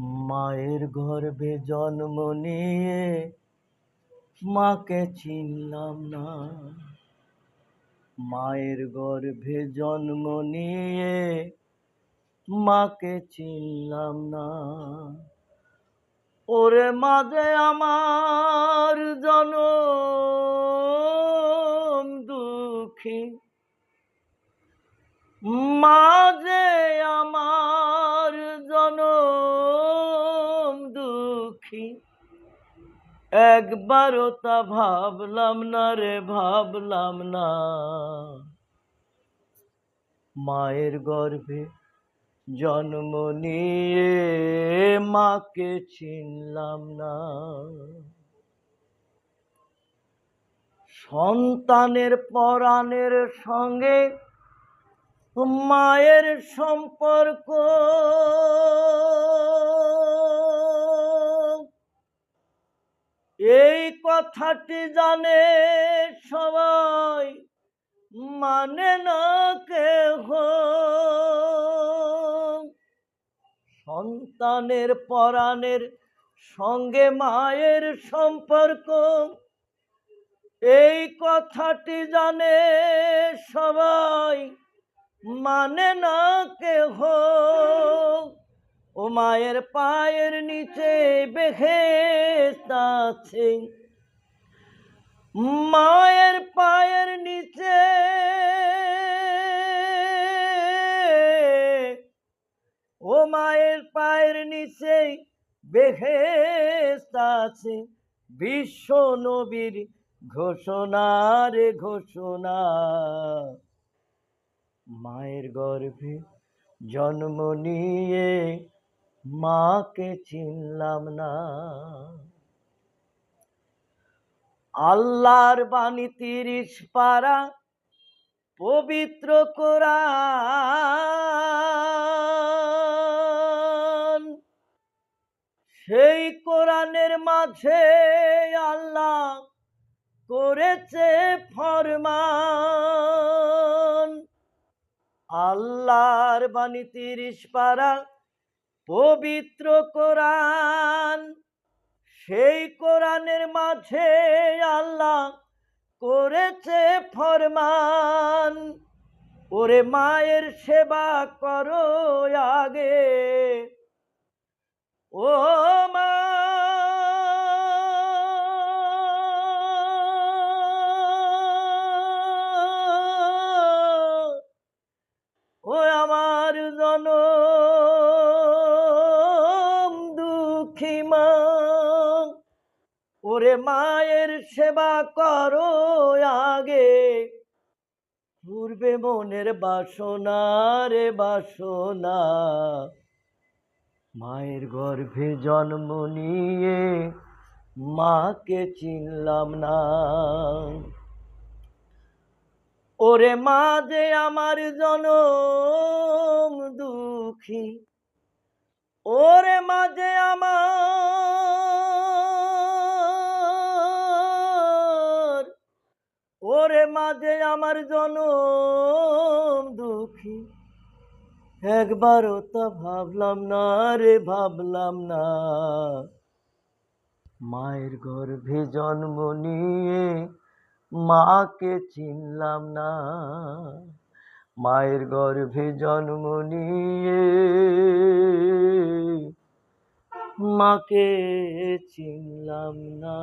মায়ের গর্ভে জন্ম নিয়ে মাকে চিনলাম না। মায়ের গর্ভে জন্ম নিয়ে মাকে চিনলাম না। ওরে মাঝে আমার জনম দুঃখী একবারও তা ভাবলাম না রে, ভাবলাম না। মায়ের গর্ভে জন্ম নিয়ে মাকে চিনলাম না। সন্তানের পরাণের সঙ্গে মায়ের সম্পর্ক। কথাটি জানে সবাই মানে না কেহ। সন্তানের পরাণের সঙ্গে মায়ের সম্পর্ক, এই কথাটি জানে সবাই মানে না কেহ। ও মায়ের পায়ের নিচে বেহে আছে মায়ের পায়ের নিচে। ও মায়ের পায়ের নিচে বেহেস্ত আছে বিশ্ব নবীর ঘোষণার ঘোষণা। মায়ের গর্ভে জন্ম নিয়ে মাকে চিনলাম না। আল্লাহর বাণী তিরিশ পারা পবিত্র কোরআন। সেই কোরআনের মাঝে আল্লাহ করেছে ফরমান। আল্লাহর বাণী তিরিশ পারা পবিত্র কোরআন। সেই কোরআনের মাঝে করেছে ফরমান। ওরে মায়ের সেবা করো আগে। ও মা মায়ের সেবা করো আগে। পূর্বে মনের বাসনা রে বাসনা। মায়ের গর্ভে জন্ম নিয়ে মাকে চিনলাম না। ওরে মা যে আমার জনম দুঃখী। ওরে মা যে আমার ওরে মা যে আমার জনম দুঃখী। একবারও তা ভাবলাম না রে, ভাবলাম না। মায়ের গর্ভে জন্ম নিয়ে মাকে চিনলাম না। মায়ের গর্ভে জন্ম নিয়ে মাকে চিনলাম না।